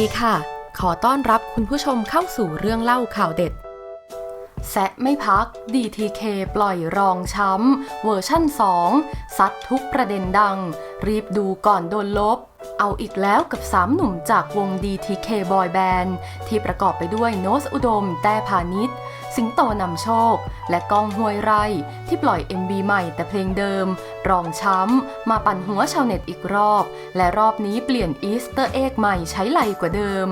ดีค่ะ ขอต้อนรับคุณผู้ชมเข้าสู่เรื่องเล่าข่าวเด็ด แซะไม่พัก DTK ปล่อยรองช้ำ เวอร์ชั่น 2 ซัดทุกประเด็นดัง รีบดูก่อนโดนลบ เอาอีกแล้วกับ 3 หนุ่มจากวง DTK Boy Band ที่ประกอบไปด้วยโนสอุดม แต่พาณิชย์ สิงโตนำโชค และก้องห้วยไร่ ที่ปล่อย MB ใหม่แต่เพลงเดิม รองช้ำ มาปั่นหัวชาวเน็ตอีกรอบ และรอบนี้เปลี่ยนอีสเตอร์เอ็กใหม่ใช้ไหลกว่าเดิม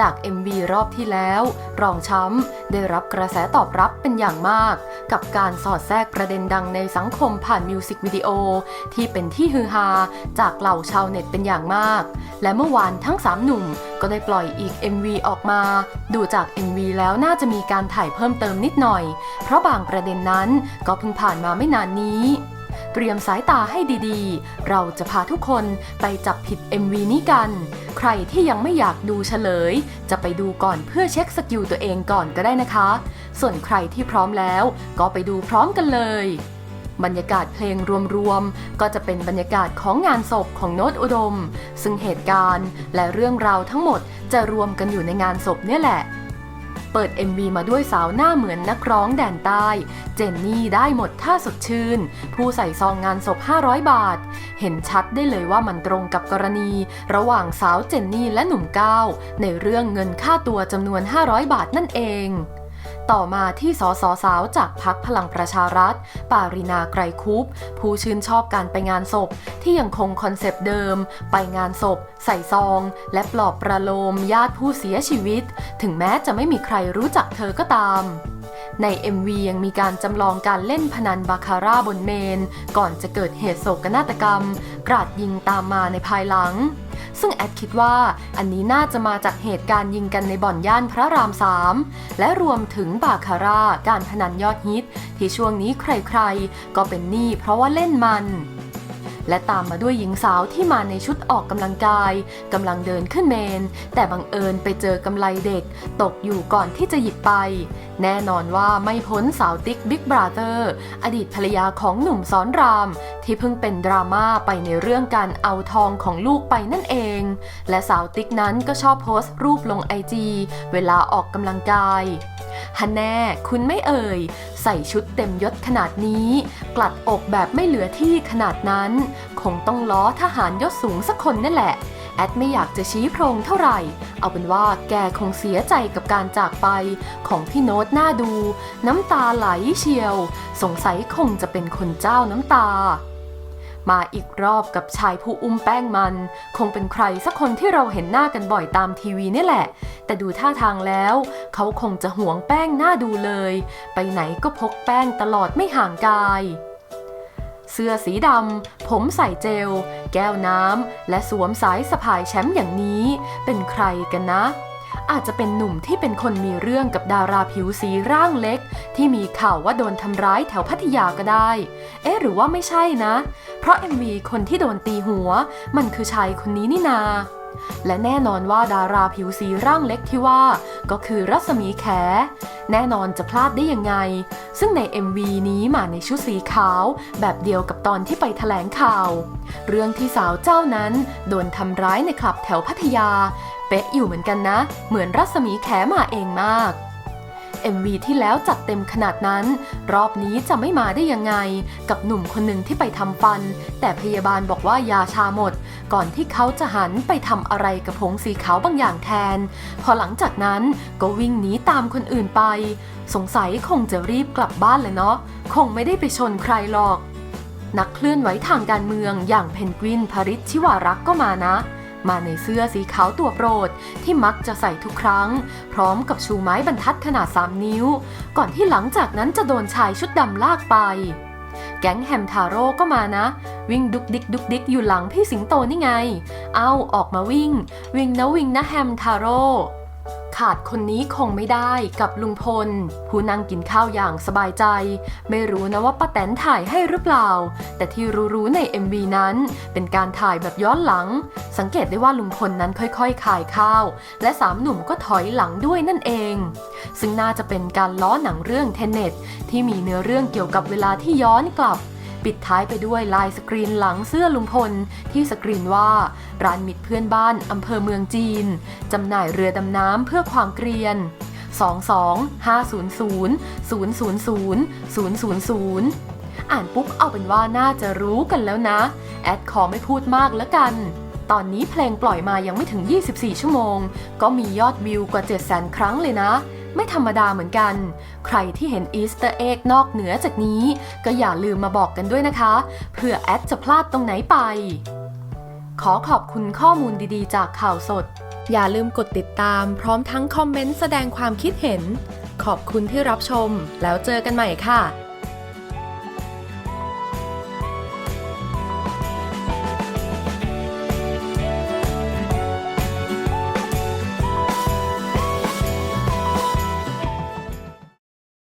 จาก MV รอบที่แล้ว รองช้ำได้รับกระแสตอบรับเป็นอย่างมาก กับการสอดแทรกประเด็นดังในสังคมผ่านมิวสิกวิดีโอ ที่เป็นที่ฮือฮาจากเหล่าชาวเน็ตเป็นอย่างมาก และเมื่อวานทั้ง 3 หนุ่มก็ได้ปล่อยอีก MV ออกมา ดูจาก MV แล้วน่าจะมีการถ่ายเพิ่มเติมนิดหน่อย เพราะบางประเด็นนั้นก็เพิ่งผ่านมาไม่นานนี้ เตรียมสายตาให้ดีๆ เราจะพาทุกคนไปจับผิด MV นี้กัน ใครที่ยังไม่อยากดูเฉลย จะไปดูก่อนเพื่อเช็คสกิลตัวเองก่อนก็ได้นะคะ ส่วนใครที่พร้อมแล้วก็ไปดูพร้อมกันเลย บรรยากาศเพลงรวมๆ ก็จะเป็นบรรยากาศของงานศพของโน้ตอุดม ซึ่งเหตุการณ์และเรื่องราวทั้งหมดจะรวมกันอยู่ในงานศพเนี่ยแหละ เปิด MV มาด้วยสาวหน้าเหมือนนักร้องแดนใต้ เจนนี่ได้หมดท่าสดชื่น ผู้ใส่ซองงานศพ 500 บาท เห็นชัดได้เลยว่ามันตรงกับกรณี ระหว่างสาวเจนนี่และหนุ่มก้าวในเรื่องเงินค่าตัวจำนวน 500 บาทนั่นเอง ต่อมาที่สสสาวจากพักพลังประชารัฐ ปารินาไกรคุป ผู้ชื่นชอบการไปงานศพ ที่ยังคงคอนเซปต์เดิม ไปงานศพ ใส่ซอง และปลอบประโลมญาติผู้เสียชีวิต ถึงแม้จะไม่มีใครรู้จักเธอก็ตามใน MV ยังมีการจำลองการเล่นพนันบาคาร่าบนเมน ก่อนจะเกิดเหตุโศกนาฏกรรม กราดยิงตามมาในภายหลัง ซึ่งแอดคิดว่าอันนี้น่าจะมาจากเหตุการณ์ยิงกันในบ่อนย่านพระรามสามและรวมถึงบาคาร่าการพนันยอดฮิต ที่ช่วงนี้ใครๆ ก็เป็นหนี้เพราะว่าเล่นมัน และตามมาด้วยหญิงสาวที่มาในชุดออกกำลังกายกำลังเดินขึ้นเมน แต่บังเอิญไปเจอกำไลเด็ก ตกอยู่ก่อนที่จะหยิบไป แน่นอนว่าไม่พ้นสาวติ๊กบิ๊กบราเ e อร์อดีตภรรยาของหนุ่มซอนราม ที่เพิ่งเป็นดราม่าไปในเรื่องการเอาทองของลูกไปนั่นเอง และสาวติ๊กนั้นก็ชอบโพสต์รูปลงไอจีเวลาออกกำลังกาย ฮันแน่คุณไม่เอ่ย ใส่ชุดเต็มยศขนาดนี้ กลัดอกแบบไม่เหลือที่ขนาดนั้น คงต้องล้อทหารยศสูงสักคนนั่นแหละ แอดไม่อยากจะชี้โพรงเท่าไหร่ เอาเป็นว่าแกคงเสียใจกับการจากไป ของพี่โน้ตหน้าดู น้ำตาไหลเชียว สงสัยคงจะเป็นคนเจ้าน้ำตา มาอีกรอบกับชายผู้อุ้มแป้งมัน คงเป็นใครสักคนที่เราเห็นหน้ากันบ่อยตามทีวีนี่แหละ แต่ดูท่าทางแล้ว เขาคงจะหวงแป้งหน้าดูเลย ไปไหนก็พกแป้งตลอดไม่ห่างกาย เสื้อสีดำ ผมใส่เจล แก้วน้ำ และสวมสายสะพายแชมป์อย่างนี้ เป็นใครกันนะ อาจจะเป็นหนุ่มที่เป็นคนมีเรื่องกับดาราผิวสีร่างเล็ก ที่มีข่าวว่าโดนทำร้ายแถวพัทยาก็ได้ เอ๊ะหรือว่าไม่ใช่นะ เพราะ MV คนที่โดนตีหัว มันคือชายคนนี้นี่นา และแน่นอนว่าดาราผิวสีร่างเล็กที่ว่า ก็คือรัศมีแข แน่นอนจะพลาดได้ยังไง ซึ่งใน MV นี้มาในชุดสีขาว แบบเดียวกับตอนที่ไปแถลงข่าว เรื่องที่สาวเจ้านั้น โดนทำร้ายในคลับแถวพัทยา เป๊ะอยู่เหมือนกันนะ เหมือนรัศมีแขมาเองมาก MV ที่แล้วจัดเต็มขนาดนั้น รอบนี้จะไม่มาได้ยังไง กับหนุ่มคนหนึ่งที่ไปทำฟัน แต่พยาบาลบอกว่ายาชาหมด ก่อนที่เขาจะหันไปทำอะไรกับผงสีขาวบางอย่างแทน พอหลังจากนั้นก็วิ่งหนีตามคนอื่นไป สงสัยคงจะรีบกลับบ้านเลยเนาะคงไม่ได้ไปชนใครหรอก นักเคลื่อนไหวทางการเมืองอย่างเพนกวินพริชชิวารักษ์ก็มานะ มาในเสื้อสีขาวตัวโปรดที่มักจะใส่ทุกครั้ง พร้อมกับชูไม้บรรทัดขนาด 3 นิ้ว ก่อนที่หลังจากนั้นจะโดนชายชุดดำลากไป แก๊งแฮมทาโร่ก็มานะ วิ่งดุกดิกดุกดิกอยู่หลังพี่สิงโตนี่ไง เอาออกมาวิ่ง วิ่งนะวิ่งนะแฮมทาโร่ ขาดคนนี้คงไม่ได้กับลุงพล ผู้นั่งกินข้าวอย่างสบายใจ ไม่รู้นะว่าป้าแตนถ่ายให้หรือเปล่า แต่ที่รู้ๆใน MV นั้น เป็นการถ่ายแบบย้อนหลัง สังเกตได้ว่าลุงพลนั้นค่อยๆขายข้าว และสามหนุ่มก็ถอยหลังด้วยนั่นเอง ซึ่งน่าจะเป็นการล้อหนังเรื่องเทนเน็ตที่มีเนื้อเรื่องเกี่ยวกับเวลาที่ย้อนกลับ ปิดท้ายไปด้วยลายสกรีนหลังเสื้อลุงพล ที่สกรีนว่า ร้านมิตรเพื่อนบ้านอำเภอเมืองจีน จำหน่ายเรือดำน้ำเพื่อความเกรียน 22 500 000 000อ่านปุ๊บเอาเป็นว่าน่าจะรู้กันแล้วนะ แอดขอไม่พูดมากแล้วกัน ตอนนี้เพลงปล่อยมายังไม่ถึง 24 ชั่วโมง ก็มียอดวิวกว่า 700,000 ครั้งเลยนะ ไม่ธรรมดาเหมือนกัน ใครที่เห็นอีสเตอร์เอ็กนอกเหนือจากนี้ ก็อย่าลืมมาบอกกันด้วยนะคะ เพื่อแอดจะพลาดตรงไหนไป ขอขอบคุณข้อมูลดีๆ จากข่าวสด อย่าลืมกดติดตามพร้อมทั้งคอมเมนต์แสดงความคิดเห็น ขอบคุณที่รับชม แล้วเจอกันใหม่ค่ะ